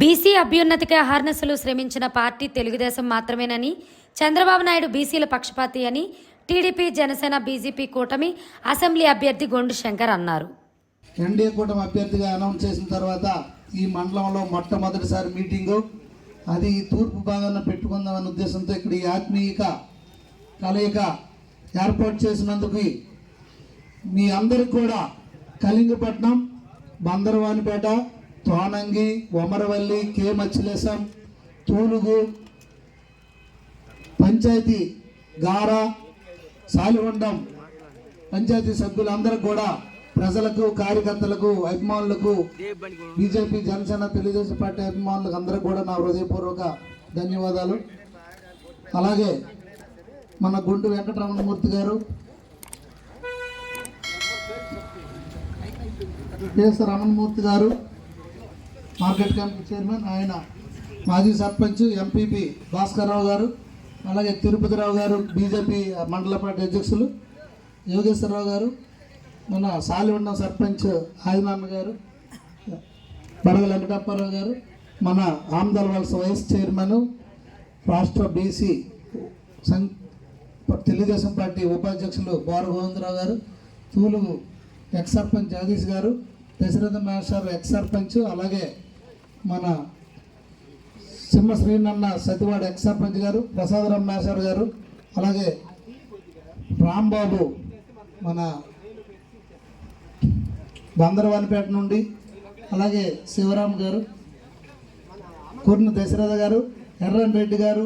BC అభ్యున్నతికి అహర్నసులు శ్రమించిన party Telugu Desam మాత్రమేనని చంద్రబాబు నాయుడు బీసీల పక్షపాతి అని టీడీపీ జనసేన బీజేపీ కూటమి అసెంబ్లీ అభ్యర్థి గొండు శంకర్ అన్నారు. ఎన్డీఏ కూటమి అభ్యర్థిగా అనౌన్స్ చేసిన తర్వాత ఈ మండలంలో మొట్టమొదటిసారి మీటింగు. అది తూర్పు భాగాన పెట్టుకుందామన్న ఉద్దేశంతో ఇక్కడ ఈ ఆత్మీయక కలయిక ఏర్పాటు చేసినందుకు మీ అందరికి కూడా కళింగపట్నం బందరవానిపేట తోనంగి ఒమరవల్లి కే మచ్చిలేశం తూలుగు పంచాయతీ గారా సాలిగుండం పంచాయతీ సభ్యులందరూ కూడా ప్రజలకు కార్యకర్తలకు అభిమానులకు బీజేపీ జనసేన తెలుగుదేశం పార్టీ అభిమానులకు అందరూ కూడా నా హృదయపూర్వక ధన్యవాదాలు. అలాగే మన గుంటు వెంకటరమణమూర్తి గారు కేసు రమణమూర్తి గారు మార్కెట్ కమిటీ చైర్మన్ ఆయన మాజీ సర్పంచ్ ఎంపీపీ భాస్కర్రావు గారు అలాగే తిరుపతిరావు గారు బీజేపీ మండల పార్టీ అధ్యక్షులు యోగేశ్వరరావు గారు మన సాలివండం సర్పంచ్ ఆదినాన్న గారు బడగ వెంకటప్పారావు గారు మన ఆమ్దల్ వలస వైస్ చైర్మన్ రాష్ట్ర బీసీ సం తెలుగుదేశం పార్టీ ఉపాధ్యక్షులు బోర గోవిందరావు గారు తూలుగు ఎక్స్ సర్పంచ్ జగదీష్ గారు దశరథ మాస్టర్ ఎక్స్ సర్పంచ్ అలాగే మన సింహ శ్రీనన్న సతివాడ ఎక్స్ సర్పంచ్ గారు ప్రసాదరామ్ మాస్టర్ గారు అలాగే రాంబాబు మన బందరవానిపేట నుండి అలాగే శివరామ్ గారు కుర్న దశరథ గారు ఎర్రన్ రెడ్డి గారు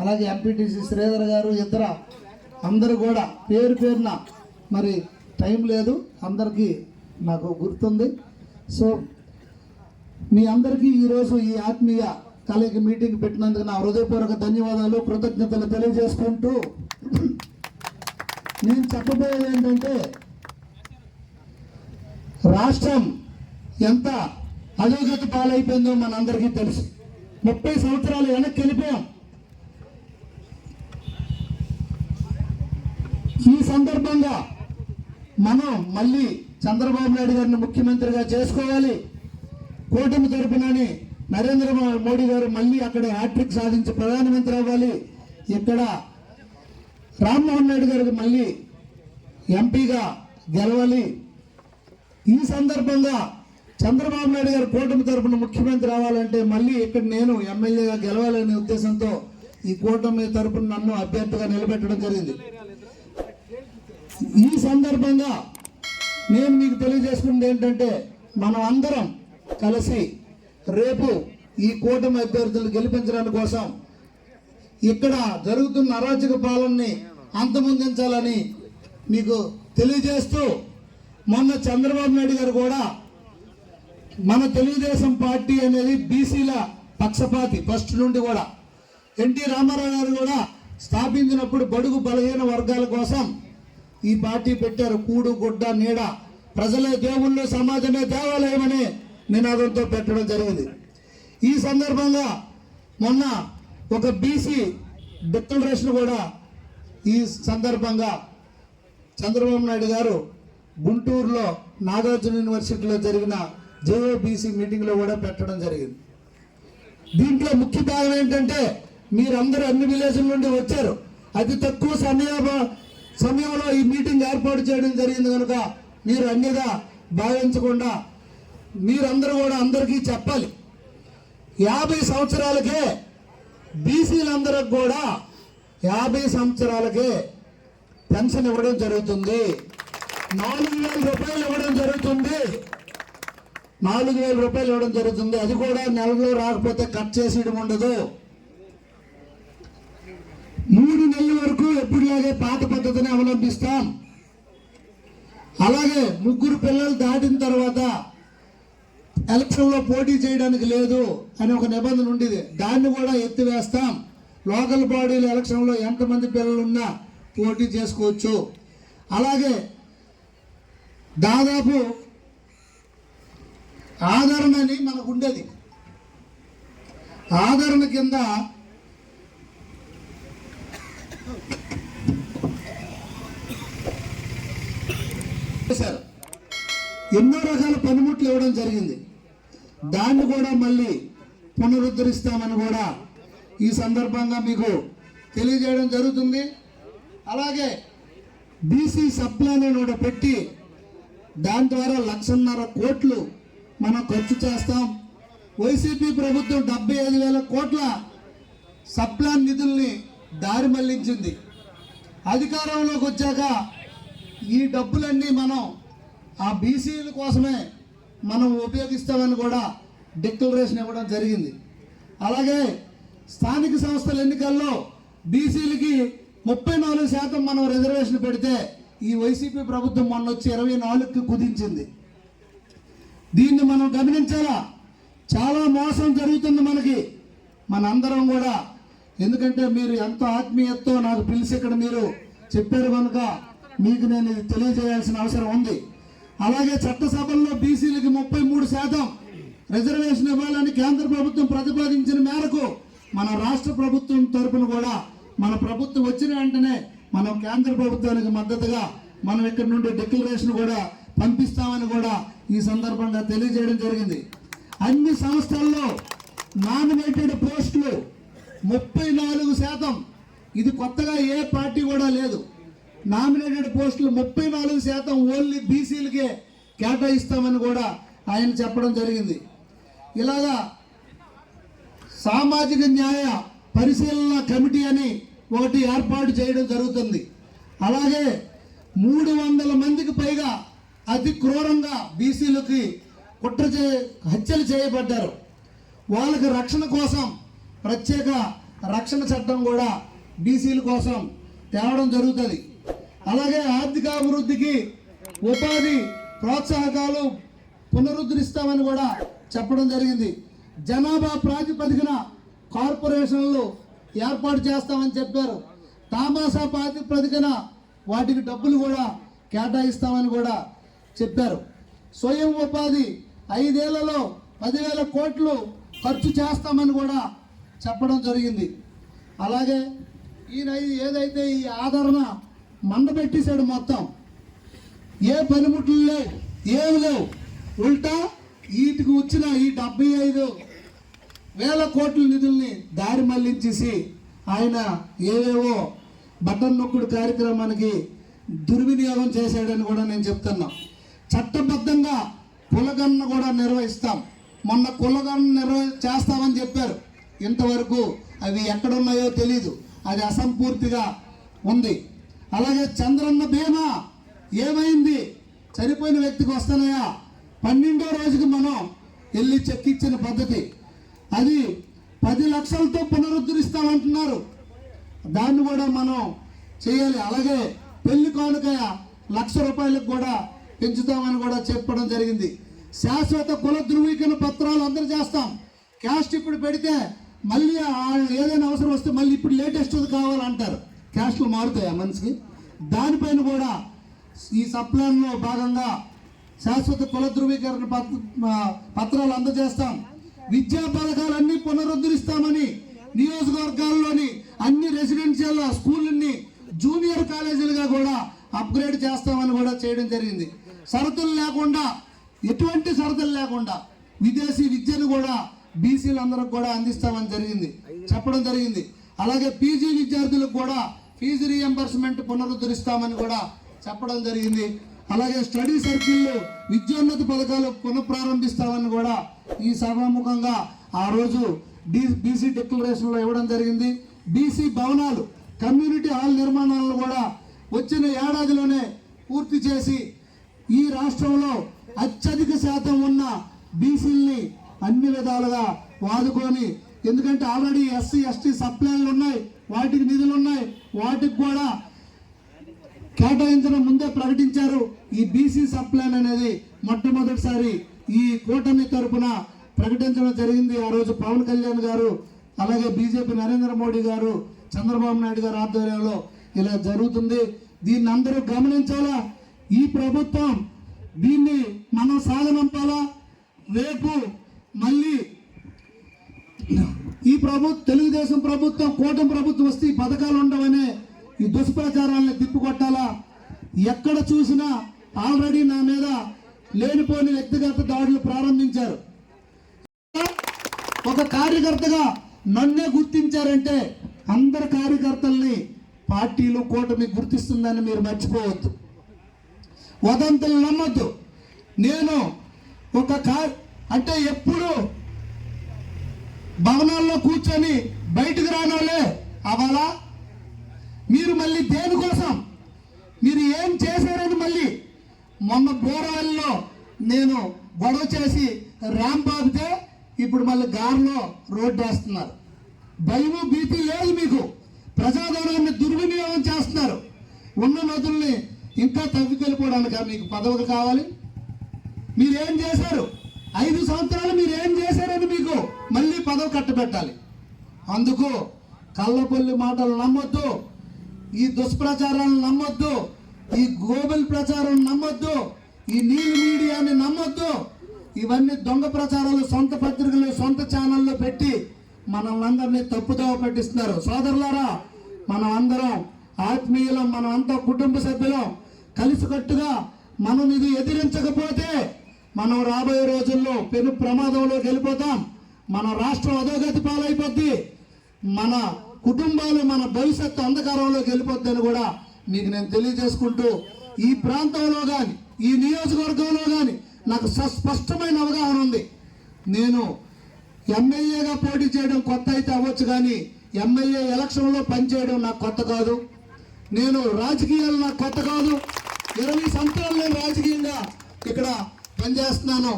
అలాగే ఎంపీటీసీ శ్రీధర్ గారు ఇతర అందరూ కూడా పేరు పేరున మరి టైం లేదు. అందరికీ నాకు గుర్తుంది. సో మీ అందరికీ ఈరోజు ఈ ఆత్మీయ కలయిక మీటింగ్ పెట్టినందుకు నా హృదయపూర్వక ధన్యవాదాలు కృతజ్ఞతలు తెలియజేసుకుంటూ నేను చెప్పబోయేది ఏంటంటే రాష్ట్రం ఎంత అధోగతి పాలైపోయిందో మనందరికీ తెలుసు. ముప్పై సంవత్సరాలు వెనక్కి వెళ్ళిపోయాం. ఈ సందర్భంగా మనం మళ్ళీ చంద్రబాబు నాయుడు గారిని ముఖ్యమంత్రిగా చేసుకోవాలి. కూటమి తరపునని నరేంద్ర మోడీ గారు మళ్ళీ అక్కడ హ్యాట్రిక్ సాధించి ప్రధానమంత్రి అవ్వాలి. ఇక్కడ రామ్మోహన్ నాయుడు గారికి మళ్ళీ ఎంపీగా గెలవాలి. ఈ సందర్భంగా చంద్రబాబు నాయుడు గారు కూటమి తరపున ముఖ్యమంత్రి అవ్వాలంటే మళ్ళీ ఇక్కడ నేను ఎమ్మెల్యేగా గెలవాలనే ఉద్దేశంతో ఈ కూటమి తరపున నన్ను అభ్యర్థిగా నిలబెట్టడం జరిగింది. ఈ సందర్భంగా నేను మీకు తెలియజేసుకున్నది ఏంటంటే మనం అందరం కలిసి రేపు ఈ కూటమి అభ్యర్థులు గెలిపించడానికి కోసం ఇక్కడ జరుగుతున్న అరాచక పాలనని అంతమొందించాలని మీకు తెలియజేస్తూ మొన్న చంద్రబాబు నాయుడు గారు కూడా మన తెలుగుదేశం పార్టీ అనేది బీసీల పక్షపాతి ఫస్ట్ నుండి కూడా. ఎన్టీ రామారావు గారు కూడా స్థాపించినప్పుడు బడుగు బలహీన వర్గాల కోసం ఈ పార్టీ పెట్టారు. కూడు గుడ్డ నీడ. ప్రజలే దేవుళ్ళు సమాజమే దేవాలయం అని నినాదంతో పెట్టడం జరిగింది. ఈ సందర్భంగా మొన్న ఒక బీసీ డిక్లరేషన్ కూడా ఈ సందర్భంగా చంద్రబాబు నాయుడు గారు గుంటూరులో నాగార్జున యూనివర్సిటీలో జరిగిన జేఏబీసీ మీటింగ్లో కూడా పెట్టడం జరిగింది. దీంట్లో ముఖ్య భాగం ఏంటంటే మీరందరూ అన్ని విలేజ్ల నుండి వచ్చారు. అతి తక్కువ సమయ సమయంలో ఈ మీటింగ్ ఏర్పాటు చేయడం జరిగింది కనుక మీరు అన్నిగా భావించకుండా మీరందరూ కూడా అందరికీ చెప్పాలి. యాభై సంవత్సరాలకే బీసీలందరికి కూడా యాభై సంవత్సరాలకే పెన్షన్ ఇవ్వడం జరుగుతుంది. నాలుగు వేల రూపాయలు ఇవ్వడం జరుగుతుంది. నాలుగు వేల రూపాయలు ఇవ్వడం జరుగుతుంది. అది కూడా నెలలో రాకపోతే కట్ చేసేయడం ఉండదు. మూడు నెలల వరకు ఎప్పుడులాగే పాత పద్ధతిని అవలంబిస్తాం. అలాగే ముగ్గురు పిల్లలు దాటిన తర్వాత ఎలక్షన్లో పోటీ చేయడానికి లేదు అని ఒక నిబంధన ఉండేది. దాన్ని కూడా ఎత్తివేస్తాం. లోకల్ బాడీల ఎలక్షన్లో ఎంతమంది పిల్లలు ఉన్నా పోటీ చేసుకోవచ్చు. అలాగే దాదాపు ఆదరణ అని మనకు ఉండేది ఆదరణ కింద చేశారు. ఎన్నో రకాల పనిముట్లు ఇవ్వడం జరిగింది. దాన్ని కూడా మళ్ళీ పునరుద్ధరిస్తామని కూడా ఈ సందర్భంగా మీకు తెలియజేయడం జరుగుతుంది. అలాగే బీసీ సప్లాన్ అని ఒకటి పెట్టి దాని ద్వారా లక్షన్నర కోట్లు మనం ఖర్చు చేస్తాం. వైసీపీ ప్రభుత్వం డెబ్బై ఐదు వేల కోట్ల సప్లాన్ నిధుల్ని దారి మళ్ళించింది. అధికారంలోకి వచ్చాక ఈ డబ్బులన్నీ మనం ఆ బీసీల కోసమే మనం ఉపయోగిస్తామని కూడా డిక్లరేషన్ ఇవ్వడం జరిగింది. అలాగే స్థానిక సంస్థల ఎన్నికల్లో బీసీలకి ముప్పై నాలుగు శాతం మనం రిజర్వేషన్ పెడితే ఈ వైసీపీ ప్రభుత్వం మొన్న వచ్చి ఇరవై నాలుగుకి కుదించింది. దీన్ని మనం గమనించాలా? చాలా మోసం జరుగుతుంది మనకి. మనందరం కూడా. ఎందుకంటే మీరు ఎంత ఆత్మీయతతో నాకు పిలిచి ఇక్కడ మీరు చెప్పారు కనుక మీకు నేను ఇది తెలియజేయాల్సిన అవసరం ఉంది. అలాగే చట్టసభల్లో బీసీలకి ముప్పై మూడు శాతం రిజర్వేషన్ ఇవ్వాలని కేంద్ర ప్రభుత్వం ప్రతిపాదించిన మేరకు మన రాష్ట్ర ప్రభుత్వం తరపున కూడా మన ప్రభుత్వం వచ్చిన వెంటనే మనం కేంద్ర ప్రభుత్వానికి మద్దతుగా మనం ఇక్కడ నుండి డిక్లరేషన్ కూడా పంపిస్తామని కూడా ఈ సందర్భంగా తెలియజేయడం జరిగింది. అన్ని సంస్థల్లో నామినేటెడ్ పోస్టులు ముప్పై నాలుగు శాతం. ఇది కొత్తగా ఏ పార్టీ కూడా లేదు. నామినేటెడ్ పోస్టులు ముప్పై నాలుగు శాతం ఓన్లీ బీసీలకే కేటాయిస్తామని కూడా ఆయన చెప్పడం జరిగింది. ఇలాగా సామాజిక న్యాయ పరిశీలన కమిటీ అని ఒకటి ఏర్పాటు చేయడం జరుగుతుంది. అలాగే మూడు వందల మందికి పైగా అతి క్రూరంగా బీసీలకి కుట్ర చే హత్యలు చేయబడ్డారు. వాళ్ళకి రక్షణ కోసం ప్రత్యేక రక్షణ చట్టం కూడా బీసీల కోసం తేవడం జరుగుతుంది. అలాగే ఆర్థికాభివృద్ధికి ఉపాధి ప్రోత్సాహకాలు పునరుద్ధరిస్తామని కూడా చెప్పడం జరిగింది. జనాభా ప్రాతిపదికన కార్పొరేషన్లు ఏర్పాటు చేస్తామని చెప్పారు. తామాసా ప్రాతిపదికన వాటికి డబ్బులు కూడా కేటాయిస్తామని కూడా చెప్పారు. స్వయం ఉపాధి ఐదేళ్ళలో పదివేల కోట్లు ఖర్చు చేస్తామని కూడా చెప్పడం జరిగింది. అలాగే ఈయన ఏదైతే ఈ ఆదరణ మండబెట్టేశాడు మొత్తం. ఏ పనిముట్లు లేవు ఏమి లేవు. ఉల్టా వీటికి వచ్చిన ఈ డెబ్బై ఐదు వేల కోట్ల నిధుల్ని దారి మళ్ళించేసి ఆయన ఏవేవో బటన్ నొక్కుడు కార్యక్రమానికి దుర్వినియోగం చేశాడని కూడా నేను చెప్తున్నా. చట్టబద్ధంగా కులగణన కూడా నిర్వహిస్తాం. మొన్న కులగణన నిర్వ చేస్తామని చెప్పారు. ఇంతవరకు అవి ఎక్కడున్నాయో తెలీదు. అది అసంపూర్తిగా ఉంది. అలాగే చంద్రన్న బీమా ఏమైంది? చనిపోయిన వ్యక్తికి వస్తున్నాయా పన్నెండో రోజుకి మనం వెళ్ళి చెక్ ఇచ్చిన పద్ధతి. అది పది లక్షలతో పునరుద్ధరిస్తామంటున్నారు. దాన్ని కూడా మనం చేయాలి. అలాగే పెళ్ళి కానుక లక్ష రూపాయలకు కూడా పెంచుతామని కూడా చెప్పడం జరిగింది. శాశ్వత కుల ధృవీకరణ పత్రాలు అందరూ చేస్తాం. క్యాస్ట్ ఇప్పుడు పెడితే మళ్ళీ ఆ- ఏదైనా అవసరం వస్తే మళ్ళీ ఇప్పుడు లేటెస్ట్ కావాలంటారు. క్యాస్ట్లు మారుతాయి ఆ మనిషికి? దానిపైన కూడా ఈ సప్లాన్లో భాగంగా శాశ్వత కుల ధృవీకరణ పత్ర- పత్రాలు అందజేస్తాం. విద్యా పథకాలన్నీ పునరుద్ధరిస్తామని నియోజకవర్గాల్లోని అన్ని రెసిడెన్షియల్ స్కూళ్ళని జూనియర్ కాలేజీలుగా కూడా అప్గ్రేడ్ చేస్తామని కూడా చేయడం జరిగింది. షరతులు లేకుండా ఎటువంటి షరతులు లేకుండా విదేశీ విద్యను కూడా బీసీలందరికి కూడా అందిస్తామని జరిగింది. చెప్పడం జరిగింది. అలాగే పీజీ విద్యార్థులకు కూడా ఫీజు రీఎంబర్స్మెంట్ పునరుద్ధరిస్తామని కూడా చెప్పడం జరిగింది. అలాగే స్టడీ సర్కిల్లో విద్యోన్నతి పథకాలు పునఃప్రారంభిస్తామని కూడా ఈ సభాముఖంగా ఆ రోజు డి బీసీ డిక్లరేషన్లో ఇవ్వడం జరిగింది. బీసీ భవనాలు కమ్యూనిటీ హాల్ నిర్మాణాలను కూడా వచ్చిన ఏడాదిలోనే పూర్తి చేసి ఈ రాష్ట్రంలో అత్యధిక శాతం ఉన్న బీసీల్ని అన్ని విధాలుగా వాదుకొని ఎందుకంటే ఆల్రెడీ ఎస్సీ ఎస్టీ సప్లైలు ఉన్నాయి వాటికి నిధులు ఉన్నాయి వాటికి కూడా కేటాయించడం ముందే ప్రకటించారు. ఈ బీసీ సప్లాన్ అనేది మొట్టమొదటిసారి ఈ కూటమి తరపున ప్రకటించడం జరిగింది. ఆ రోజు పవన్ కళ్యాణ్ గారు అలాగే బీజేపీ నరేంద్ర మోడీ గారు చంద్రబాబు నాయుడు గారు ఆధ్వర్యంలో ఇలా జరుగుతుంది. దీన్ని అందరూ గమనించాలా? ఈ ప్రభుత్వం దీన్ని మనం సాగనంపాలా? రేపు మళ్ళీ ఈ ప్రభుత్వం తెలుగుదేశం ప్రభుత్వం కూటమి ప్రభుత్వం వస్తే ఈ పథకాలు ఉండవనే ఈ దుష్ప్రచారాలను తిప్పికొట్టాలా? ఎక్కడ చూసినా ఆల్రెడీ నా మీద లేనిపోని వ్యక్తిగత దాడులు ప్రారంభించారు. ఒక కార్యకర్తగా నన్నే గుర్తించారంటే అందరు కార్యకర్తల్ని పార్టీలు కూటమి గుర్తిస్తుందని మీరు మర్చిపోవద్దు. వదంతులు నమ్మద్దు. నేను ఒక కార్ అంటే ఎప్పుడు భవనాల్లో కూర్చొని బయటకు రానోలే. అవాలా మీరు మళ్ళీ దేనికోసం? మీరు ఏం చేశారని మళ్ళీ మొన్న బోరవల్లిలో నేను గొడవ చేసి ర్యాంప్ ఆపితే ఇప్పుడు మళ్ళీ గారిలో రోడ్డు వేస్తున్నారు. భయము భీతి లేదు మీకు. ప్రజాధనాన్ని దుర్వినియోగం చేస్తున్నారు. ఉన్న నదుల్ని ఇంకా తవ్వికెళ్ళిపోవడానికా మీకు పదవులు కావాలి? మీరేం చేశారు? ఐదు సంవత్సరాలు మీరు ఏం చేశారని మీకు మళ్ళీ పదవి కట్టబెట్టాలి. అందుకు కళ్ళపల్లి మాటలు నమ్మొద్దు ఈ దుష్ప్రచారాలను నమ్మొద్దు ఈ గోబెల్ ప్రచారం నమ్మొద్దు ఈ నీల్ మీడియాని నమ్మొద్దు. ఇవన్నీ దొంగ ప్రచారాలు సొంత పత్రికలు సొంత ఛానల్లో పెట్టి మనల్ని అందరినీ తప్పుదోవ పట్టిస్తున్నారు. సోదరులారా మనం అందరం ఆత్మీయులం మనం అంతా కుటుంబ సభ్యులం కలిసికట్టుగా మనం ఇది ఎదిరించకపోతే మనం రాబోయే రోజుల్లో పెను ప్రమాదంలోకి వెళ్ళిపోతాం. మన రాష్ట్రం అధోగతి పాలైపోద్ది. మన కుటుంబాలు మన భవిష్యత్తు అంధకారంలోకి వెళ్ళిపోద్దని కూడా మీకు నేను తెలియజేసుకుంటూ ఈ ప్రాంతంలో కానీ ఈ నియోజకవర్గంలో కానీ నాకు సస్పష్టమైన స్పష్టమైన అవగాహన ఉంది. నేను ఎమ్మెల్యేగా పోటీ చేయడం కొత్త అయితే అవ్వచ్చు కానీ ఎమ్మెల్యే ఎలక్షన్లో పనిచేయడం నాకు కొత్త కాదు. నేను రాజకీయాలు నాకు కొత్త కాదు. ఇరవై సంవత్సరాలు నేను రాజకీయంగా ఇక్కడ పనిచేస్తున్నాను.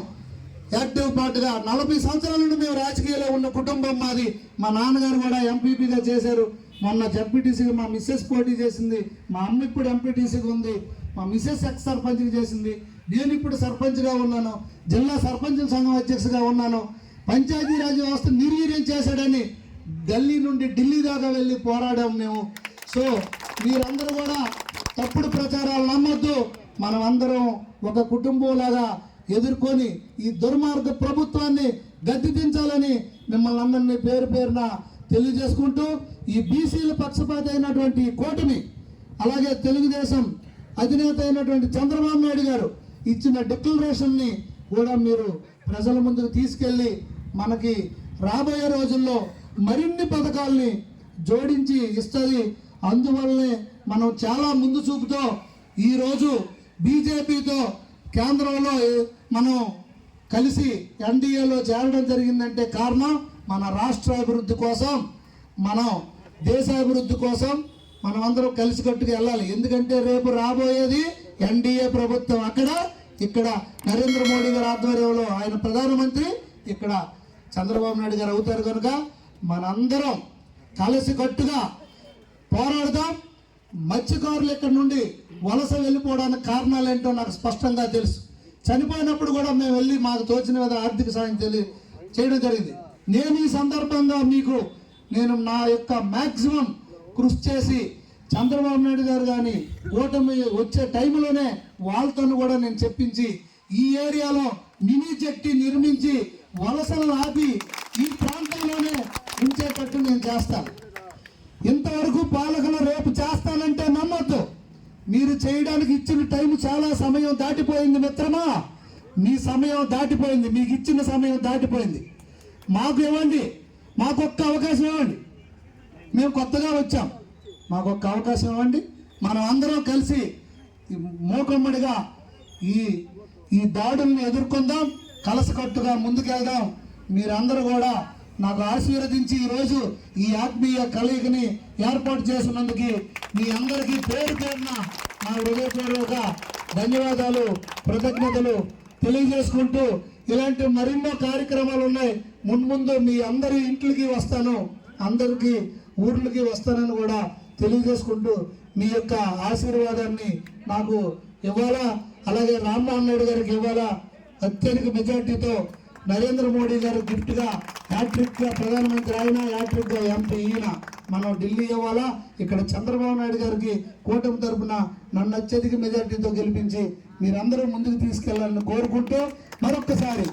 యాక్టివ్ పార్టీగా నలభై సంవత్సరాల నుండి మేము రాజకీయాల్లో ఉన్న కుటుంబం మాది. మా నాన్నగారు కూడా ఎంపీపీగా చేశారు. మొన్న జడ్పీటీసీగా మా మిస్సెస్ పోటీ చేసింది. మా అమ్మ ఇప్పుడు ఎంపీటీసీగా ఉంది. మా మిస్సెస్ ఎక్స్ సర్పంచ్గా చేసింది. నేను ఇప్పుడు సర్పంచ్గా ఉన్నాను. జిల్లా సర్పంచుల సంఘం అధ్యక్షుగా ఉన్నాను. పంచాయతీరాజ్ వ్యవస్థ నిర్వీర్యం చేశాడని ఢిల్లీ నుండి ఢిల్లీ దాకా వెళ్ళి పోరాడాం మేము. సో మీరందరూ కూడా తప్పుడు ప్రచారాలు నమ్మొద్దు. మనం అందరం ఒక కుటుంబంలాగా ఎదుర్కొని ఈ దుర్మార్గ ప్రభుత్వాన్ని గద్దెదించాలని మిమ్మల్ని అందరినీ పేరు పేరున తెలియజేసుకుంటూ ఈ బీసీల పక్షపాత అయినటువంటి కూటమి అలాగే తెలుగుదేశం అధినేత అయినటువంటి చంద్రబాబు నాయుడు గారు ఇచ్చిన డిక్లరేషన్ని కూడా మీరు ప్రజల ముందుకు తీసుకెళ్ళి మనకి రాబోయే రోజుల్లో మరిన్ని పథకాల్ని జోడించి ఇస్తుంది. అందువల్లనే మనం చాలా ముందు చూపుతో ఈరోజు బీజేపీతో కేంద్రంలో మనం కలిసి ఎన్డీఏలో చేరడం జరిగిందంటే కారణం మన రాష్ట్ర అభివృద్ధి కోసం మనం దేశాభివృద్ధి కోసం మనం అందరం కలిసికట్టుగా వెళ్ళాలి. ఎందుకంటే రేపు రాబోయేది ఎన్డీఏ ప్రభుత్వం. అక్కడ ఇక్కడ నరేంద్ర మోడీ గారి ఆధ్వర్యంలో ఆయన ప్రధానమంత్రి ఇక్కడ చంద్రబాబు నాయుడు గారు అవుతారు కనుక మనందరం కలిసికట్టుగా పోరాడదాం. మత్స్యకారులు ఇక్కడ నుండి వలస వెళ్ళిపోవడానికి కారణాలు ఏంటో నాకు స్పష్టంగా తెలుసు. చనిపోయినప్పుడు కూడా మేము వెళ్ళి మాకు తోచిన మీద ఆర్థిక సాయం తెలియ చేయడం జరిగింది. నేను ఈ సందర్భంగా మీకు నేను నా యొక్క మ్యాక్సిమం కృషి చేసి చంద్రబాబు నాయుడు గారు కానీ ఓటమి వచ్చే టైంలోనే వాళ్ళతో కూడా నేను చెప్పించి ఈ ఏరియాలో మినీ జట్టి నిర్మించి వలసలు ఆపి ఈ ప్రాంతంలోనే ఉంచేటట్టు నేను చేస్తాను. ఇంతవరకు పాలకులు రేపు చేస్తానంటే నమ్మద్దు. మీరు చేయడానికి ఇచ్చిన టైం చాలా సమయం దాటిపోయింది మిత్రమా? మీ సమయం దాటిపోయింది. మీకు ఇచ్చిన సమయం దాటిపోయింది. మాకు ఇవ్వండి. మాకు ఒక్క అవకాశం ఇవ్వండి. మేము కొత్తగా వచ్చాం. మాకు ఒక్క అవకాశం ఇవ్వండి. మనం అందరం కలిసి మూకమ్మడిగా ఈ ఈ దాడుల్ని ఎదుర్కొందాం. కలసకట్టుగా ముందుకెళ్దాం. మీరందరూ కూడా నాకు ఆశీర్వదించి ఈరోజు ఈ ఆత్మీయ కలయికని ఏర్పాటు చేసినందుకు మీ అందరికీ పేరు పేరున నా హృదయపూర్వక ధన్యవాదాలు కృతజ్ఞతలు తెలియజేసుకుంటూ ఇలాంటి మరెన్నో కార్యక్రమాలు ఉన్నాయి. మున్ముందు మీ అందరి ఇంట్లకి వస్తాను అందరికీ ఊర్లకి వస్తానని కూడా తెలియజేసుకుంటూ మీ యొక్క ఆశీర్వాదాన్ని నాకు ఇవ్వాలా? అలాగే రామ్మోహన్ నాయుడు గారికి ఇవ్వాలా? అత్యధిక మెజార్టీతో నరేంద్ర మోడీ గారు గిఫ్ట్గా హ్యాట్రిక్గా ప్రధానమంత్రి ఆయన హ్యాట్రిక్గా ఎంపీ ఈయన మనం ఢిల్లీ ఇవ్వాలా? ఇక్కడ చంద్రబాబు నాయుడు గారికి కూటమి తరఫున నన్ను అత్యధిక మెజార్టీతో గెలిపించి మీరందరూ ముందుకు తీసుకెళ్ళాలని కోరుకుంటూ మరొక్కసారి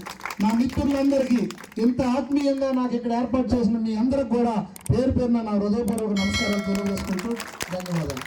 నా మిత్రులందరికీ ఇంత ఆత్మీయంగా నాకు ఇక్కడ ఏర్పాటు చేసిన మీ అందరికి కూడా పేరు పేరున నా హృదయపూర్వక నమస్కారాలు తెలియజేసుకుంటూ ధన్యవాదాలు.